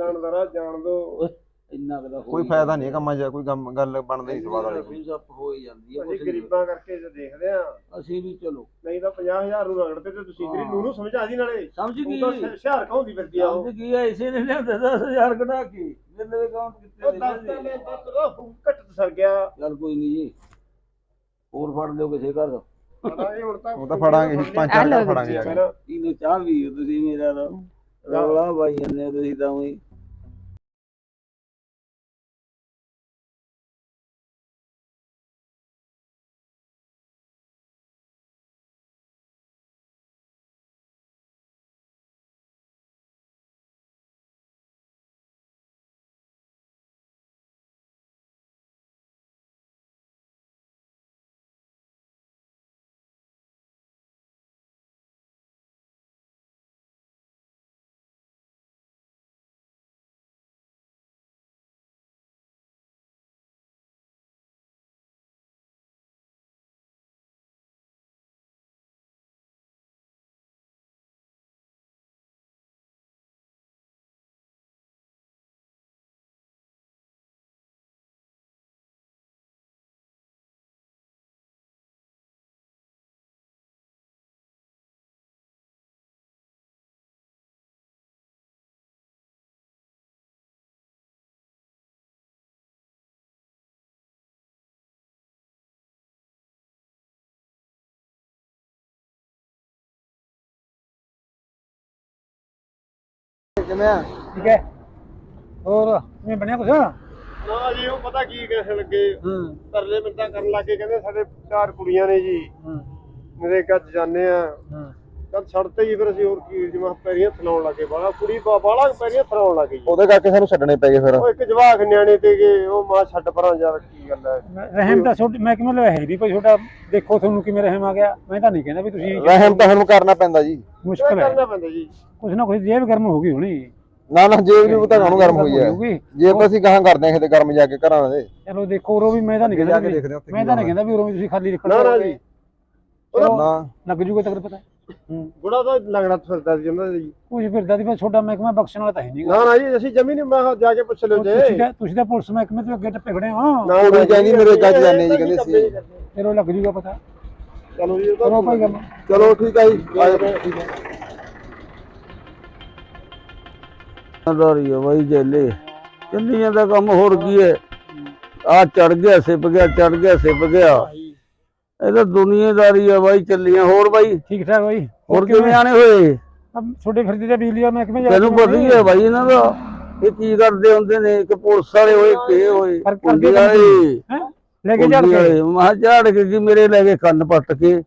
ਜਾਣ ਦੋ ਇੰਨਾ ਕਦਾ ਕੋਈ ਫਾਇਦਾ ਨਹੀਂ ਕੰਮਾਂ 'ਚ ਕੋਈ ਕੰਮ- ਗੱਲ ਬਣਦੀ ਨਹੀਂ ਸਵਾਦ ਵਾਲੀ ਕੋਈ ਸੱਪ ਹੋ ਹੀ ਜਾਂਦੀ ਹੈ ਅਸੀਂ ਕੁਛ ਨੀ। ਗਰੀਬਾਂ ਕਰਕੇ ਜੇ ਦੇਖਦੇ ਆ ਅਸੀਂ ਵੀ ਚਲੋ। ਨਹੀਂ ਤਾਂ 50000 ਨੂੰ ਰਗੜਦੇ ਤੇ ਤੁਸੀਂ ਜਿਹੜੀ ਨੂੰ ਨੂੰ ਸਮਝਾ ਦੀ ਨਾਲੇ ਸਮਝ ਗਈ। ਤਾਂ ਹੁਸ਼ਿਆਰ ਕਹਾਉਂਦੀ ਫਿਰਦੀ ਆ ਉਹ। ਸਮਝ ਗਈ ਐ ਇਸੇ ਨੇ ਲਿਆਂਦਾ 10000 ਕਢਾ ਕੇ। ਮੇਰੇ ਅਕਾਊਂਟ ਕਿੱਥੇ ਉਹ ਦੇ ਦੱਸ ਤਾਂ ਲੈ ਦੱਸ ਉਹ ਘੱਟ ਸਰ ਗਿਆ। ਚੱਲ ਕੋਈ ਨਹੀਂ ਜੀ। ਹੋਰ ਫੜ ਲਿਓ ਕਿਸੇ ਘਰ। ਪਤਾ ਇਹ ਹੁਣ ਤਾਂ ਉਹ ਤਾਂ ਫੜਾਂਗੇ ਅਸੀਂ ਪੰਜ ਚਾਰ ਫੜਾਂਗੇ ਜਾ ਕੇ। ਪਹਿਲਾਂ ਇਹਨੂੰ ਚਾਹ ਵੀ ਤੁਸੀਂ ਮੇਰਾ ਦਾ ਰੌਲਾ ਪਾਈ ਜਾਂਦੇ ਹੋ ਤੁਸੀਂ ਤਾਂ ਉਹੀ। ਕਿਵੇਂ ਆ? ਠੀਕ ਹੈ। ਹੋਰ ਕਿਵੇਂ ਬਣਿਆ ਕੁਛ? ਨਾ ਜੀ ਉਹ ਪਤਾ ਕੀ ਕਹਿਣ ਲੱਗੇ। ਤਰਲੇ ਮਿੰਟਾਂ ਕਰਨ ਲੱਗੇ ਕਹਿੰਦੇ ਸਾਡੇ ਚਾਰ ਕੁੜੀਆਂ ਨੇ ਜੀ। ਮੇਰੇ ਗੱਜ ਜਾਂਦੇ ਆ। ਕੱਲ ਛੱਡਤੇ ਜੀ ਫਿਰ ਅਸੀਂ ਹੋਰ ਕੀ ਜਿਵੇਂ ਪੈਰੀਆਂ ਥਲਾਉਣ ਲੱਗੇ ਬਾਲਾ ਕੁੜੀ ਬਾਲਾ ਪੈਰੀਆਂ ਥਲਾਉਣ ਲੱਗੇ ਉਹਦੇ ਕਰਕੇ ਸਾਨੂੰ ਛੱਡਣੇ ਪੈ ਗਏ ਫਿਰ। ਉਹ ਇੱਕ ਜਵਾਕ ਨਿਆਣੇ ਤੇ ਗਏ ਉਹ ਮਾਂ ਛੱਡ ਪਰਾਂ ਯਾਰ ਕੀ ਗੱਲ ਹੈ। ਰਹਿਮ ਤਾਂ ਛੋਟੀ ਮੈਂ ਕਿਵੇਂ ਹੈ ਨਹੀਂ ਕੋਈ ਛੋਟਾ ਦੇਖੋ ਤੁਹਾਨੂੰ ਕਿਵੇਂ ਰਹਿਮ ਆ ਗਿਆ। ਮੈਂ ਤਾਂ ਨਹੀਂ ਕਹਿੰਦਾ ਵੀ ਤੁਸੀਂ ਰਹਿਮ ਤਾਂ ਸਾਨੂੰ ਕਰਨਾ ਪੈਂਦਾ ਜੀ। ਮੁਸ਼ਕਲ ਹੈ। ਕਰਨਾ ਪੈਂਦਾ ਜੀ। ਕੁਛ ਨਾ ਕੁਛ ਜੇਬ ਗਰਮ ਹੋ ਗਈ ਹੋਣੀ। ਨਾ ਨਾ ਜੇਬ ਵੀ ਪਤਾ ਕਾਹਨੂੰ ਗਰਮ ਹੋਈ ਹੈ। ਜੇਬ ਅਸੀਂ ਗਾਹਾਂ ਕਰਦੇ ਆ ਕਿਤੇ ਗਰਮ ਜਾ ਕੇ ਘਰਾਂ ਦੇ। ਚਲੋ ਦੇਖੋ ਉਰੋਂ ਵੀ ਮੈਂ ਤਾਂ ਨਹੀਂ ਕਹਿੰਦਾ ਵੀ- ਮੈਂ ਤਾਂ ਨਹੀਂ ਕਹਿੰਦਾ ਵੀ ਉਰੋਂ ਵੀ ਤੁਸੀਂ ਖਾਲੀ ਰੱਖਣਾ ਨਾ, ਨਾ ਜੀ। ਨਾ ਲੱਗ ਜੂਗਾ ਤੱਕ ਪਤਾ ਹੂੰ ਬੁੜਾ ਤਾਂ ਲੱਗਣਾ ਫਿਰਦਾ ਸੀ ਉਹਨਾਂ ਦੇ ਜੀ ਕੁਝ ਫਿਰਦਾ ਦੀ ਬਸ ਛੋਟਾ ਮਹਿਕਮਾ ਬਖਸ਼ਣ ਵਾਲਾ ਤਾਂ ਹੈ ਨਹੀਂ ਨਾ ਨਾ ਜੀ ਅਸੀਂ ਜਮੀ ਨਹੀਂ ਮੈਂ ਕਿਹਾ ਜਾ ਕੇ ਪੁੱਛ ਲਿਓ ਜੇ। ਤੁਸੀਂ ਤਾਂ ਤੁਸੀਂ ਤਾਂ ਪੁਲਿਸ ਮਹਿਕਮੇ ਤੋਂ ਅੱਗੇ ਟੱਪੇ ਖੜੇ ਹੋ। ਨਾ ਕੁੜੀ ਕਹਿੰਦੀ ਮੇਰੇ ਗੱਜ ਜਾਂਦੇ ਜੀ ਕਹਿੰਦੇ ਸੀ। ਚਲੋ ਲੱਗ ਜੂਗਾ ਪਤਾ। ਚਲੋ ਜੀ ਉਹ ਕਰੋ ਤਾਂ ਭਾਈ ਗੱਲ। ਚਲੋ ਠੀਕ ਆ ਜੀ। ਆਜੋ ਠੀਕ ਹੈ ਦਾਰੀ ਹੈ ਬਾਈ ਜੇਲੇ। ਚੱਲੀ ਜਾਂਦਾ ਕੰਮ ਹੋਰ ਕੀ ਹੈ ਆ ਚੜ ਗਿਆ ਸਿਪ ਗਿਆ ਚੜ ਗਿਆ ਸਿਪ ਗਿਆ। ਇਹ ਤਾਂ ਦੁਨੀਆਦਾਰੀ ਹੈ ਬਾਈ ਚੱਲੀਆਂ। ਹੋਰ ਬਾਈ? ਠੀਕ ਠਾਕ ਬਾਈ। ਹੋਰ ਕਿਵੇਂ? ਆਣੇ ਹੋਏ? ਛੋਟੇ ਫਿਰਦੇ ਤੇ ਬਿਜਲੀ ਦਾ ਮਹਿਕਮੇ ਜਾ ਤੈਨੂੰ ਪਤਾ ਹੀ ਹੈ ਬਾਈ ਇਹਨਾਂ ਦਾ ਇਹ ਕੀ ਕਰਦੇ ਹੁੰਦੇ ਨੇ? ਕਿ ਪੁਲਿਸ ਵਾਲੇ ਹੋਏ ਕਿ ਹੋਏ ਕਰਦੇ ਲੈ ਕੇ ਝੜ ਕੇ? ਮਾ ਝਾੜ ਕੇ ਕੀ ਮੇਰੇ ਲੈ ਕੇ ਕੰਨ ਪੱਟ ਕੇ?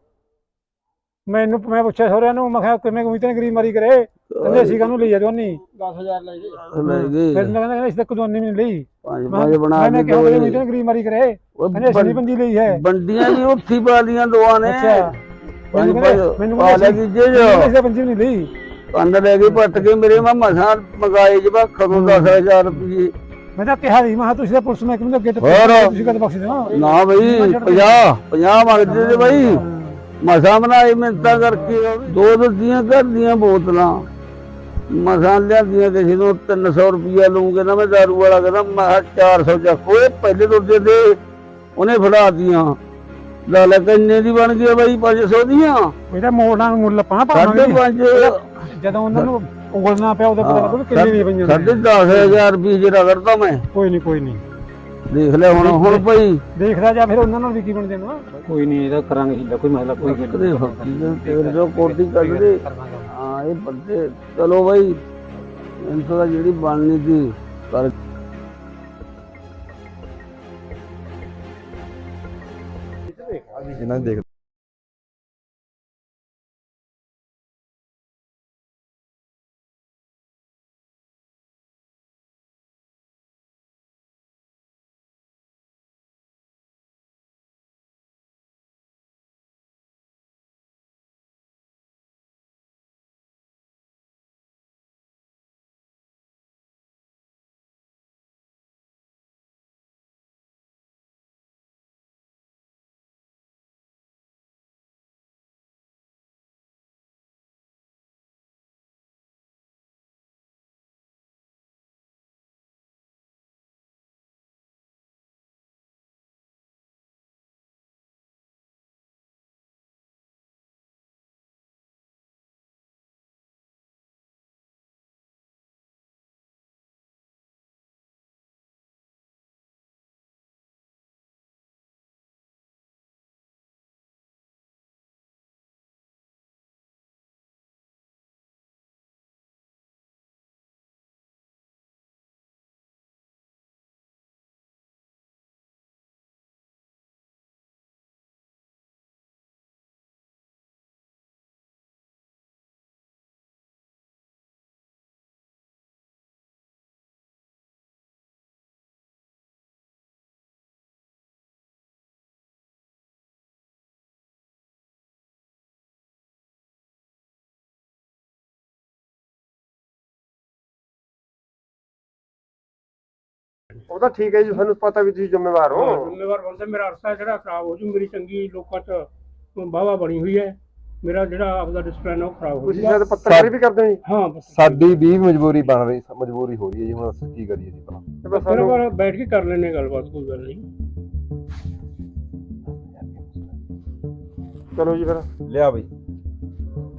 ਮੈਨੂੰ ਮੈਂ ਪੁੱਛਿਆ ਸਹੁਰਿਆਂ ਨੂੰ ਮੈਂ ਕਿਹਾ ਕਿਵੇਂ ਕੋਈ ਤਾਂ ਗਰੀਬ ਮਾਰੀ ਕਰੇ? ਕਹਿੰਦੇ ਅਸੀਂ ਕਾਹਨੂੰ ਲਈ ਜਾ ਦੋਨੀ 10000 ਲੈ ਗਏ ਲੈ ਗਏ ਫਿਰ ਮੈਂ ਕਹਿੰਦਾ ਅਸੀਂ ਤਾਂ ਕਦੋਂ ਨਹੀਂ ਲਈ। ਪੰਜ ਮੈਂ ਪੰਜ ਬਣਾ ਮੈਂ ਕਿਹਾ। ਤਾਂ ਗਰੀਬ ਮਾਰੀ ਕਰੇ। ਕਹਿੰਦੇ ਅਸੀਂ ਨਹੀਂ ਬੰਦੀ ਲਈ ਹੈ। ਬੰਡੀਆਂ ਵੀ ਉੱਥੀ ਪਾਲੀਆਂ ਦੋਆਂ ਨੇ। ਅੱਛਾ। ਪੰਜ ਮੈਨੂੰ ਪੰਜ ਪਾ ਲੈ ਕੀ ਜੇ। ਅਸੀਂ ਤਾਂ ਬੰਦੀ ਨਹੀਂ ਲਈ। ਕੰਨ ਲੈ ਕੇ ਪੱਟ ਕੇ ਮੇਰੇ ਮਾ ਮਸਾਂ ਮਗਾਏ ਜਬਾ ਖਦੋਂ 10000 ਰੁਪਏ ਮੈਂ ਤਾਂ ਕਿਹਾ ਸੀ ਮੈਂ ਕਿਹਾ ਤੁਸੀਂ ਤਾਂ ਪੁਲਿਸ ਮਹਿਕਮੇ ਤੋਂ ਟੱਪੇ ਹੋਰ। ਤੁਸੀਂ ਕਦ ਬਖਸ਼ ਦੇਣਾ। ਨਾ ਬਈ 50 50 ਮੰਗਦੇ ਨੇ ਬਈ। ਮਸਾਂ ਬਣਾਏ ਮਿੰਤਾ ਕਰਕੇ ਦੋ ਦਿੱਤੀਆਂ ਘਰ ਦੀਆਂ ਬੋਤਲਾਂ। ਮਸਾਂ ਲਿਆਂਦੀਆਂ ਕਿਸੇ ਨੂੰ 300 ਰੁਪਇਆ ਲਊਂਗੇ ਨਾ ਮੈਂ ਦਾਰੂ ਵਾਲਾ ਕਹਿੰਦਾ ਮੈਂ ਕਿਹਾ 400 ਚੱਕ ਓਏ ਪਹਿਲੇ ਤੋਂ ਦੇ ਦੇ ਉਹਨੇ ਫੜਾਤੀਆਂ ਲਾ ਲੈ ਕਿੰਨੇ ਦੀ ਬਣ ਗਈ ਬਾਈ 500 ਦੀਆਂ। ਇਹਦਾ ਮੋੜਨਾ ਨੂੰ ਮੁੱਲ ਪਾ ਸਾਢੇ ਪਾਵਾਂਗੇ ਪੰਜ। ਜਦੋਂ ਉਹਨਾਂ ਨੂੰ ਉਗਲਣਾ ਪਿਆ ਉਹਦੇ ਪਤਾ ਲੱਗੂ ਕਿੰਨੇ ਦੀ ਪਈਆਂ ਨੇ। ਸਾਢੇ 10000 ਰੁਪਏ ਜਿਹੜਾ ਕਰਦਾ ਮੈਂ। ਕੋਈ ਨਹੀਂ ਕੋਈ ਨਹੀਂ ਦੇਖ ਲੈ ਹੁਣ ਹੁਣ ਭਾਈ। ਦੇਖਦਾ ਜਾ ਫਿਰ ਉਹਨਾਂ ਨਾਲ ਵੀ ਕੀ ਬਣ ਜਾਣਾ ਕੋਈ ਨਹੀਂ ਇਹਦਾ ਕਰਾਂਗੇ ਹਿੱਲਾ ਕੋਈ ਮਸਲਾ ਕੋਈ ਗੱਲ ਕਦੇ ਫੱਕੀ ਤੇਰੇ ਜੋ ਕੋਟੀ ਕੱਢ ਦੇ। ਹਾਂ ਇਹ ਬੰਦੇ। ਚਲੋ ਬਾਈ ਇਹਨਾਂ ਤੋਂ ਜਿਹੜੀ ਬਣਨੀ ਸੀ ਕਰ। ਇਹਨਾਂ ਦੇਖ ਉਹ ਤਾਂ ਠੀਕ ਹੈ ਜੀ ਸਾਨੂੰ ਪਤਾ ਵੀ ਤੁਸੀਂ ਜ਼ਿੰਮੇਵਾਰ ਹੋ। ਜ਼ਿੰਮੇਵਾਰ ਬੰਦਾ ਮੇਰਾ ਅਰਸਾ ਜਿਹੜਾ ਖਰਾਬ ਹੋ ਜੂ ਮੇਰੀ ਚੰਗੀ ਲੋਕਾਂ 'ਚ ਵਾਹਵਾ ਬਣੀ ਹੋਈ ਹੈ। ਮੇਰਾ ਜਿਹੜਾ ਆਪਦਾ ਡਿਸਪਲਿਨ ਉਹ ਖਰਾਬ ਹੋ ਤੁਸੀਂ ਜੂਗਾ। ਸ਼ਾਇਦ ਪੱਤਰਕਾਰੀ ਵੀ ਕਰਦੇ ਹੋ ਜੀ। ਹਾਂ ਬਸ ਸਾਡੀ ਵੀ ਮਜਬੂਰੀ ਬਣ ਰਹੀ ਮਜਬੂਰੀ ਹੋ ਰਹੀ ਹੈ ਜੀ ਹੁਣ ਅਸੀਂ ਕੀ ਕਰੀਏ ਜੀ ਭਲਾ। ਤੇ ਬਸ ਫਿਰ ਸਾਨੂੰ ਵਾਰ ਬੈਠ ਕੇ ਕਰ ਲੈਣੇ ਗੱਲਬਾਤ ਕੋਈ ਗੱਲ ਨਹੀਂ। ਚਲੋ ਜੀ ਫਿਰ। ਲਿਆ ਬਈ।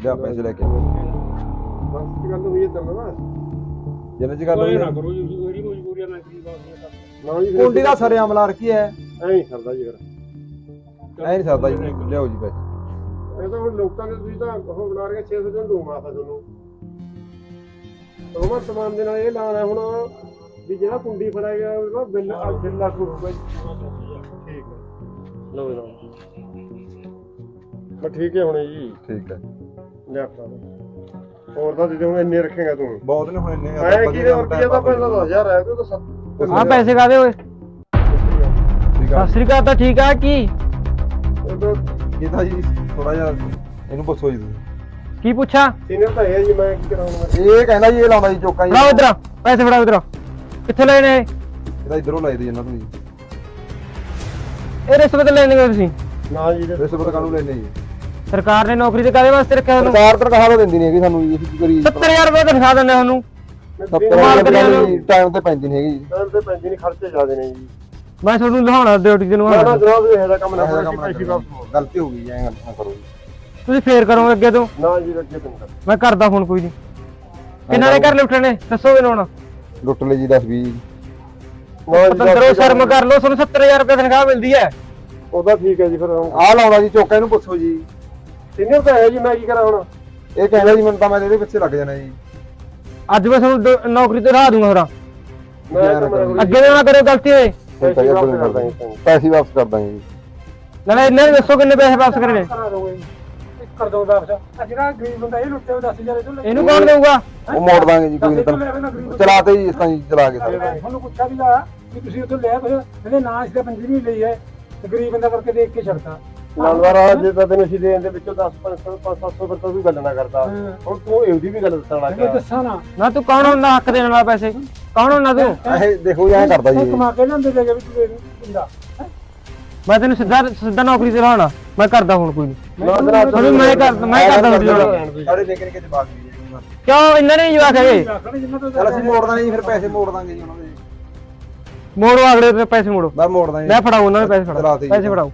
ਲਿਆ ਪੈਸੇ ਲੈ ਕੇ। ਬਸ ਕੀ ਗੱਲ ਹੋਈ ਇਦਾਂ ਨਾ ਜਿੰਨੇ ਚ ਗੱਲ ਕੋਈ ਹੋਈ ਨਾ ਹੈ। ਕਰੋ ਜੀ ਮੇਰੀ ਮਜਬੂਰੀ ਹੈ ਮੈਂ ਗਰੀਬ ਆਦਮੀ ਹਾਂ ਨਾ ਜੀ ਕੁੰਡੀ ਦਾ ਸਰੇ ਅਮਲਾ ਰੱਖੀ ਹੈ? ਐ ਨਹੀਂ ਸਰਦਾ ਜੀ ਫਿਰ। ਐ ਨਹੀਂ ਸਕਦਾ ਜੀ ਲਿਆਓ ਜੀ ਪੈਸੇ ਇਹ ਤਾਂ ਹੁਣ ਲੋਕਾਂ ਦੇ ਤੁਸੀਂ ਤਾਂ ਉਹ ਬਣਾ ਰਹੇ 600 ਜਣ ਦੂੰਗਾ ਤਾਂ ਤੁਹਾਨੂੰ। ਭਗਵੰਤ ਮਾਨ ਦੇ ਨਾਲ ਇਹ ਲਾਣਾ ਹੈ ਹੁਣ ਵੀ ਜਿਹੜਾ ਕੁੰਡੀ ਫੜਾਏਗਾ ਉਹਦਾ ਬਿੱਲ ਬਿੱਲ ਲਾਗੂ ਹੋਊਗਾ ਜੀ। ਠੀਕ ਹੈ। ਲਓ ਲਓ ਠੀਕ ਹੈ ਹੁਣੇ ਜੀ। ਠੀਕ ਹੈ। ਲਿਆ ਫੜਾ ਹੋਰ ਤਾਂ ਹੁਣ ਇੰਨੇ ਰੱਖੇਗਾ ਤੂੰ। ਬਹੁਤ ਨੇ ਹੁਣ ਇੰਨੇ ਐ ਕੀ ਦੇ ਰੁਪਈਆ ਤਾਂ ਪਹਿਲਾਂ 10000 ਹੈ ਤੂੰ ਤਾਂ ਸੱਤ ਪੈਸੇ ਕਾਦੇ ਓਏ? ਠੀਕ ਆ ਸਤਿ ਸ੍ਰੀ ਅਕਾਲ ਤਾਂ ਠੀਕ ਆ ਕੀ? ਇਹ ਤਾਂ ਇਹ ਜੀ ਥੋੜਾ ਜਿਹਾ ਇਹਨੂੰ ਪੁੱਛੋ ਜੀ ਤੁਸੀਂ। ਕੀ ਪੁੱਛਾਂ? ਸੀਨੀਅਰ ਤਾਂ ਹੈ ਜੀ ਮੈਂ ਕੀ ਕਰਾਉਂਗਾ ਇਹ ਕਹਿੰਦਾ ਜੀ ਇਹ ਲਾਉਂਦਾ ਜੀ ਚੋਕਾ ਜੀ। ਫੜਾਓ ਇਧਰ ਪੈਸੇ ਫੜਾਓ ਇਧਰ। ਕਿੱਥੇ ਲੈਣੇ ਇਹ? ਇਹਦਾ ਇਧਰੋਂ ਲਾਈ ਦੇ ਜਨਾ ਤੁਸੀਂ ਇਹ ਰਿਸ਼ਵਤ ਲੈਣੇ ਤੁਸੀਂ? ਨਾ ਜੀ ਰਿਸ਼ਵਤ ਕਾਹਨੂੰ ਲੈਣੇ ਜੀ? ਸਰਕਾਰ ਨੇ ਨੌਕਰੀ ਤੇ ਕਾਦੇ ਵਾਸਤੇ ਰੱਖਿਆ ਤੁਹਾਨੂੰ ਸਰਕਾਰ ਤਨਖਾਹ ਤਾਂ ਦਿੰਦੀ ਨਹੀਂ ਹੈਗੀ ਸਾਨੂੰ ਜੀ ਅਸੀਂ ਕੀ ਕਰੀਏ? 70000 ਰੁਪਏ ਤਨਖਾਹ ਦਿੰਦੇ ਤੁਹਾਨੂੰ ਟਾਈਮ ਤੇ ਪੈਂਦੀ ਨਹੀਂ ਹੈਗੀ ਜੀ। ਟਾਈਮ ਤੇ ਪੈਂਦੀ ਨਹੀਂ ਖਰਚੇ ਜ਼ਿਆਦੇ ਨੇ ਜੀ। ਮੈਂ ਤੁਹਾਨੂੰ ਲਹਾਉਣਾ ਡਿਊਟੀ ਤੇ ਨਾ ਨਾ ਲਵਾਉਣਾ ਜਨਾਬ ਇਹ ਇਹਦਾ ਕੰਮ ਨਾ ਕੰਮ ਨਾ ਪੈਸੇ। ਵਾਪਸ। ਗਲਤੀ ਹੋ ਗਈ ਐਂ ਨਾ ਕਰੋ ਤੁਸੀਂ ਫੇਰ ਕਰੋਗੇ ਅੱਗੇ ਤੋਂ? ਨਾ ਜੀ ਅੱਗੇ ਪਿੰਦਰ ਮੈਂ ਕਰਦਾ ਫੋਨ ਕੋਈ ਨਹੀਂ। ਕਿੰਨਾ ਦੇ ਘਰ ਲਿਫਟਣੇ ਦੱਸੋ ਮੈਨੂੰ ਹੁਣ। ਲੁੱਟ ਲਈ ਜੀ 10 20 ਪਤੰਦਰੋ ਸ਼ਰਮ ਕਰ ਲਓ ਤੁਹਾਨੂੰ 70000 ਰੁਪਏ ਤਨਖਾਹ ਮਿਲਦੀ ਹੈ। ਉਹਦਾ ਠੀਕ ਹੈ ਜੀ ਫਿਰ ਆਹ ਲਾਉਂਦਾ ਜੀ ਚੋਕਾ ਇਹਨੂੰ ਪੁੱਛੋ ਜੀ। ਸੀਨੀਅਰ ਤਾਂ ਹੈ ਜੀ ਮੈਂ ਕੀ ਕਰਾਂ ਹੁਣ? ਇਹ ਕਹਿੰਦਾ ਜੀ ਮੈਨੂੰ ਤਾਂ ਮੈਂ ਇਹਦੇ ਪਿੱਛੇ ਲੱਗ ਜਾਣਾ ਜੀ। ਅੱਜ ਮੈਂ ਤੁਹਾਨੂੰ ਦ- ਨੌਕਰੀ ਤੇ ਲਾ ਦੂੰਗਾ ਫਿਰ। ਮੈਂ ਤਾਂ ਮੈਂ ਅੱਗੇ ਨਾ ਕਰਿਓ ਗਲਤੀ ਹੋਏ। ਪੈਸੇ ਵਾਪਸ ਕਰ ਦਾਂਗੇ। ਪੈਸੇ ਵਾਪਸ ਕਰ ਦਾਂਗੇ ਜੀ। ਨਾਲੇ ਇਹਨਾਂ ਨੂੰ ਦੱਸੋ ਕਿੰਨੇ ਪੈਸੇ ਵਾਪਸ ਕਰਨੇ। ਕਰਾ ਦੋਗੇ ਕਰ ਦੋ ਵਾਪਸ। ਆ ਜਿਹੜਾ ਗਰੀਬ ਬੰਦਾ ਇਹ ਲੁੱਟੇ 10000 ਇਹ ਤੋਂ ਲੈ ਇਹਨੂੰ ਕੌਣ ਦੇਊਗਾ? ਉਹ ਮੋੜ ਦਾਂਗੇ ਜੀ ਕੋਈ ਨਹੀਂ ਲੈ ਨਾ ਗਰੀਬ ਚਲਾਤੇ ਜੀ ਇਸ ਤਾਂ ਜੀ ਚਲਾ ਕੇ ਸਾਰੇ। ਤੁਹਾਨੂੰ ਪੁੱਛਿਆ ਵੀ ਲਾ ਕਿ ਤੁਸੀਂ ਉਦੋਂ ਲਿਆ ਕੁਛ? ਇਹਦੇ ਨਾਂ ਇਸ ਦਾ ਪੰਜੀ ਨਹੀਂ ਲਈ ਹੈ। ਤੇ ਗਰੀਬ ਬੰਦਾ ਕਰਕੇ ਦੇਖ ਕੇ ਛੱਡਤਾ। ਲਾਲਵਾਰਾ ਜੇ ਤਾਂ ਤੈਨੂੰ ਅਸੀਂ ਦੇਣ ਦੇ ਵਿੱਚੋਂ 10 500 700 ਫਿਰ ਤੂੰ ਵੀ ਗੱਲ ਨਾ ਕਰਦਾ। ਹੁਣ ਤੂੰ ਇਹਦੀ ਵੀ ਗੱਲ ਦੱਸਣ ਲੱਗ ਇਹ ਗਿਆ ਦੱਸਾਂ ਨਾ। ਨਾ ਤੂੰ ਕੌਣ ਹੁੰਦਾ ਹੱਕ ਦੇਣ ਵਾਲਾ ਪੈਸੇ? ਕੌਣ ਹੁੰਦਾ ਤੂੰ? ਇਹ ਦੇਖੋ ਜੀ ਐਂ ਕਰਦਾ ਜੀ। ਇਹ ਇਹ। ਕਮਾ ਕੇ ਲਿਆਂਦੇ ਜਗ੍ਹਾ ਵਿੱਚ ਦੇ ਦਿੰਦਾ ਮੈਂ ਤੈਨੂੰ ਸਿੱਧਾ ਸਿੱਧਾ ਨੌਕਰੀ ਤੇ ਲਾਉਣਾ ਮੈਂ ਕਰਦਾ ਹੁਣ ਕੋਈ ਨਹੀਂ ਨਾ ਤੁਹਾਨੂੰ ਮੈਂ ਕਰ ਮੈਂ ਕਰਦਾ ਸਾਡੇ ਨਿੱਕੇ ਨਿੱਕੇ ਜਵਾਬ ਜੀ ਕਿਉਂ? ਇਹਨਾਂ ਨੇ ਜਿੰਨਾ ਤੋਂ ਚਲ ਅਸੀਂ ਮੋੜ ਦਾਂਗੇ ਜੀ ਫਿਰ ਪੈਸੇ ਮੋੜ ਦਾਂਗੇ ਜੀ ਉਹਨਾਂ ਦੇ। ਮੋੜੋ ਅਗਲੇ ਤੇ ਪੈਸੇ ਮੋੜੋ। ਮੈਂ ਮੋੜ ਦਾਂਗੇ ਲੈ ਫੜਾਓ ਉਹਨਾਂ ਦੇ ਪੈਸੇ ਫੜਾਓ ਤੇ। ਪੈਸੇ ਫੜਾਓ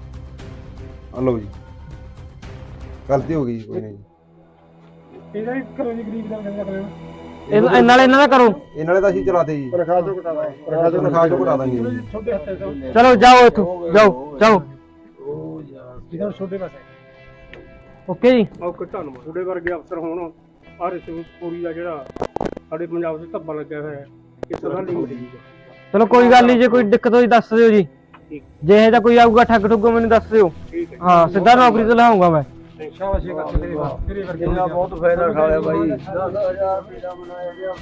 ਆ ਲਓ ਜੀ। ਗਲਤੀ ਹੋ ਗਈ ਜੀ, ਕੋਈ ਨਹੀਂ ਜੀ। ਇਹਦਾ ਹੀ ਕਰੋ ਜੀ ਗਰੀਬ ਦਾ ਗੰਦਾ ਕਰਨਾ। ਇਹ ਇਹ ਨਾਲ ਇਹਨਾਂ ਦਾ ਕਰੋ। ਇਹ ਨਾਲੇ ਤਾਂ ਅਸੀਂ ਚਲਾਤੇ ਜੀ। ਤਨਖਾਹ ਤੋਂ ਘਟਾ ਦਾਂਗੇ। ਤਨਖਾਹ ਤੋਂ ਤਨਖਾਹ ਚੋਂ ਘਟਾ ਦਾਂਗੇ ਜੀ। ਛੋਟੇ ਹੱਥੇ ਤੋਂ ਚਲੋ ਜਾਓ ਇੱਥੋਂ। ਜਾਓ ਜਾਓ। ਜਿਹਨਾਂ ਛੋਟੇ ਪਾਸੇ। ਓਕੇ ਜੀ। ਓਕੇ ਧੰਨਵਾਦ। ਤੁਹਾਡੇ ਵਰਗੇ ਅਫਸਰ ਹੋਣ ਆ ਰਿਸ਼ਵਤ ਪੂਰੀ ਦਾ ਜਿਹੜਾ ਸਾਡੇ ਪੰਜਾਬ 'ਚ ਧੱਬਾ ਲੱਗਿਆ ਹੋਇਆ ਹੈ ਇਹ ਸਦਾ ਨਹੀਂ ਮਿਲੇਗੀ ਚਲੋ ਕੋਈ ਗੱਲ ਨਹੀਂ ਜੇ ਕੋਈ ਦਿੱਕਤ ਹੋਈ ਦੱਸ ਦਿਓ ਜੀ। ਜੇ ਇਹ ਕੋਈ ਆਊਗਾ ਠੱਗ ਠੁੱਗ ਮੈਨੂੰ ਦੱਸ ਦਿਓ। ਠੀਕ ਹੈ ਹਾਂ ਸਿੱਧਾ ਨੌਕਰੀ ਤੇ ਲਾਉਂਗਾ ਮੈਂ। ਸ਼ਾਬਾਸ਼ ਇਹ ਕਰ ਤੇਰੇ ਤੇਰੇ ਵਰਗੇ ਬਹੁਤ ਫਾਇਦਾ ਖਾ ਲਿਆ ਬਾਈ। 10000 ਰੁਪਏ ਦਾ ਬਣਾਇਆ ਗਿਆ।